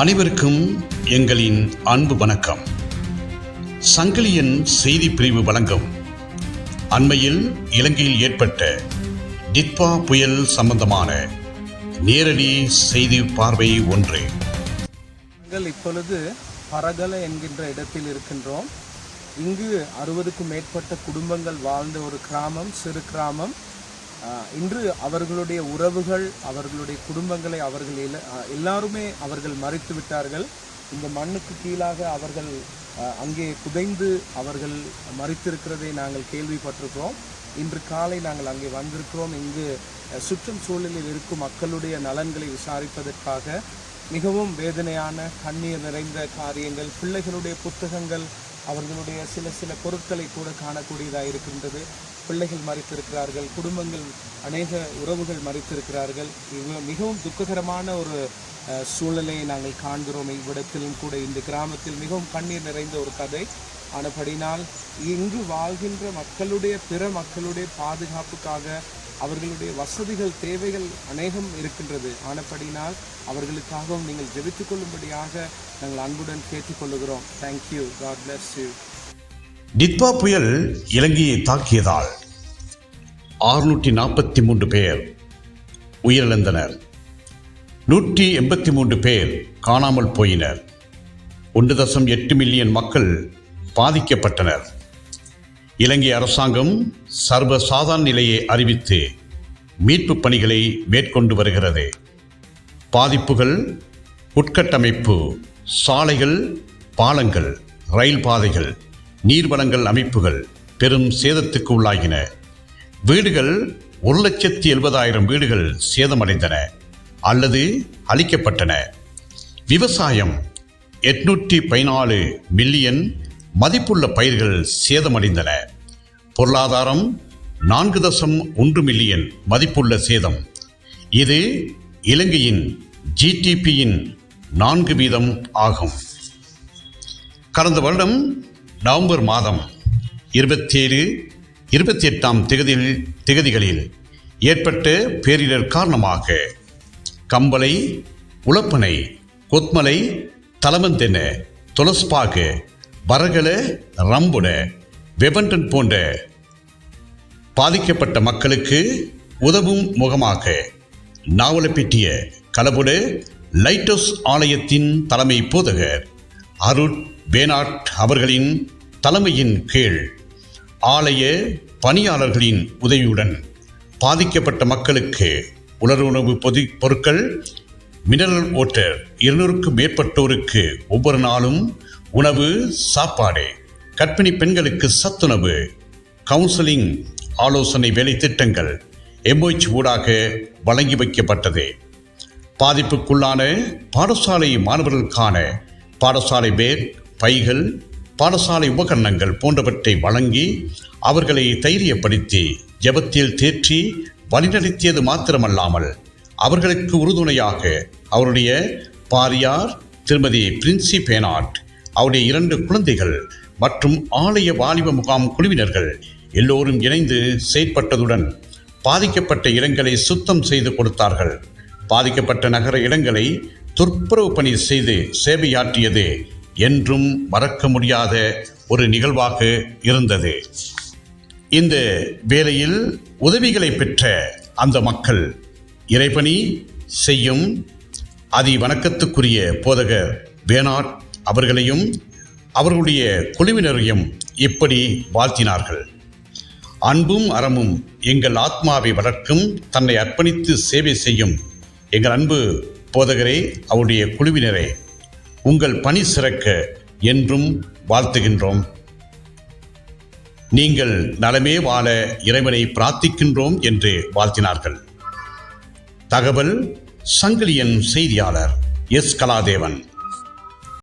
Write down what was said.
அனைவருக்கும் எங்களின் அன்பு வணக்கம். சங்கிலியன் செய்தி பிரிவு வழங்கும் அண்மையில் இலங்கையில் ஏற்பட்ட டிட்பா புயல் சம்பந்தமான நேரடி செய்தி பார்வை ஒன்று. நாங்கள் இப்பொழுது பரகல என்கின்ற இடத்தில் இருக்கின்றோம். இங்கு அறுபதுக்கும் மேற்பட்ட குடும்பங்கள் வாழ்ந்த ஒரு கிராமம் சிறு கிராமம். இன்று அவர்களுடைய உறவுகள் அவர்களுடைய குடும்பங்களை அவர்கள் எல்லா- எல்லாருமே அவர்கள் மறைத்து விட்டார்கள். இந்த மண்ணுக்கு கீழாக அவர்கள் அங்கே புதைந்து அவர்கள் மறித்திருக்கிறதை நாங்கள் கேள்விப்பட்டிருக்கிறோம். இன்று காலை நாங்கள் அங்கே வந்திருக்கிறோம். இங்கு சுற்றும் சூழலில் இருக்கும் மக்களுடைய நலன்களை விசாரிப்பதற்காக மிகவும் வேதனையான கண்ணீர் நிறைந்த காரியங்கள் பிள்ளைகளுடைய புத்தகங்கள் அவர்களுடைய சில சில பொருட்களை கூட காணக்கூடியதாக இருக்கின்றது. பிள்ளைகள் மறித்திருக்கிறார்கள் குடும்பங்கள் அநேக உறவுகள் மறித்திருக்கிறார்கள். இவ மிகவும் துக்ககரமான ஒரு சூழலை நாங்கள் காண்கிறோம். இவ்விடத்திலும் கூட இந்த கிராமத்தில் மிகவும் கண்ணீர் நிறைந்த ஒரு கதை. ஆனபடினால் இங்கு வாழ்கின்ற மக்களுடைய பிற மக்களுடைய பாதுகாப்புக்காக அவர்களுடைய வசதிகள் தேவைகள் அநேகம் இருக்கின்றது. ஆனபடினால் அவர்களுக்காகவும் நீங்கள் ஜெபித்துக் கொள்ளும்படியாக நாங்கள் அன்புடன் கேட்டுக்கொள்ளுகிறோம் thank you God bless you Ditwah புயல் இலங்கையை தாக்கியதால் ஆறுநூற்றி நாற்பத்தி மூன்று பேர் உயிரிழந்தனர். நூற்றி எண்பத்தி மூன்று பேர் காணாமல் போயினர். ஒன்று தசம் எட்டு மில்லியன் மக்கள் பாதிக்கப்பட்டனர். இலங்கை அரசாங்கம் சர்வசாதாரண நிலையை அறிவித்து மீட்பு பணிகளை மேற்கொண்டு வருகிறது. பாதிப்புகள் உட்கட்டமைப்பு சாலைகள் பாலங்கள் ரயில் பாதைகள் நீர்வளங்கள் அமைப்புகள் பெரும் சேதத்துக்கு உள்ளாகின. வீடுகள் ஒரு லட்சத்தி எழுபதாயிரம் வீடுகள் சேதமடைந்தன அல்லது அழிக்கப்பட்டன. விவசாயம் எட்நூற்றி பதினாலு மில்லியன் மதிப்புள்ள பயிர்கள் சேதமடைந்தன. பொருளாதாரம் நான்கு தசம் ஒன்று மில்லியன் மதிப்புள்ள சேதம். இது இலங்கையின் ஜிடிபியின் நான்கு வீதம் ஆகும். கடந்த வருடம் நவம்பர் மாதம் இருபத்தேழு இருபத்தி எட்டாம் திகதியில் திகதிகளில் ஏற்பட்ட பேரிடர் காரணமாக கம்பளை உளப்பனை கொத்மலை தலமந்தென துளஸ்பாக வரகல ரம்புட வெபண்டன் போன்ற பாதிக்கப்பட்ட மக்களுக்கு உதவும் முகமாக நாவலப்பிட்டிய கலபுட லைட்டோஸ் ஆலயத்தின் தலைமை போதகர் அருட் பேனாட் அவர்களின் தலைமையின் கீழ் ஆலய பணியாளர்களின் உதவியுடன் பாதிக்கப்பட்ட மக்களுக்கு உலருணவு பொதி பொருட்கள் மினரல் ஓட்டர் இருநூறுக்கும் மேற்பட்டோருக்கு ஒவ்வொரு நாளும் உணவு சாப்பாடு. கர்ப்பிணி பெண்களுக்கு சத்துணவு கவுன்சிலிங் ஆலோசனை வேலை திட்டங்கள் எம்ஓச் ஊடாக வழங்கி வைக்கப்பட்டது. பாதிப்புக்குள்ளான பாடசாலை மாணவர்களுக்கான பாடசாலை பேர் பைகள் பாடசாலை உபகரணங்கள் போன்றவற்றை வழங்கி அவர்களை தைரியப்படுத்தி ஜெபத்தில் தேற்றி வழிநடத்தியது மாத்திரமல்லாமல் அவர்களுக்கு உறுதுணையாக அவருடைய பாரியார் திருமதி பிரின்சி பேனாட் அவருடைய இரண்டு குழந்தைகள் மற்றும் ஆலய வாலிப முகாம் குழுவினர்கள் எல்லோரும் இணைந்து செயற்பட்டதுடன் பாதிக்கப்பட்ட இடங்களை சுத்தம் செய்து கொடுத்தார்கள். பாதிக்கப்பட்ட நகர இடங்களை துப்புரவு பணி செய்து சேவையாற்றியது என்றும் மறக்க முடியாத ஒரு நிகழ்வாக இருந்தது. இந்த வேளையில் உதவிகளை பெற்ற அந்த மக்கள் இறைபணி செய்யும் அதி வணக்கத்துக்குரிய போதகர் வேணாட் அவர்களையும் அவர்களுடைய குழுவினரையும் இப்படி வாழ்த்தினார்கள். அன்பும் அறமும் எங்கள் ஆத்மாவை வளர்க்கும் தன்னை அர்ப்பணித்து சேவை செய்யும் எங்கள் அன்பு போதகரே அவருடைய குழுவினரே உங்கள் பணி சிறக்க என்றும் வாழ்த்துகின்றோம். நீங்கள் நலமே வாழ இறைவனை பிரார்த்திக்கின்றோம் என்று வாழ்த்தினார்கள். தகவல் சங்கிலியன் செய்தியாளர் எஸ். கலாதேவன்.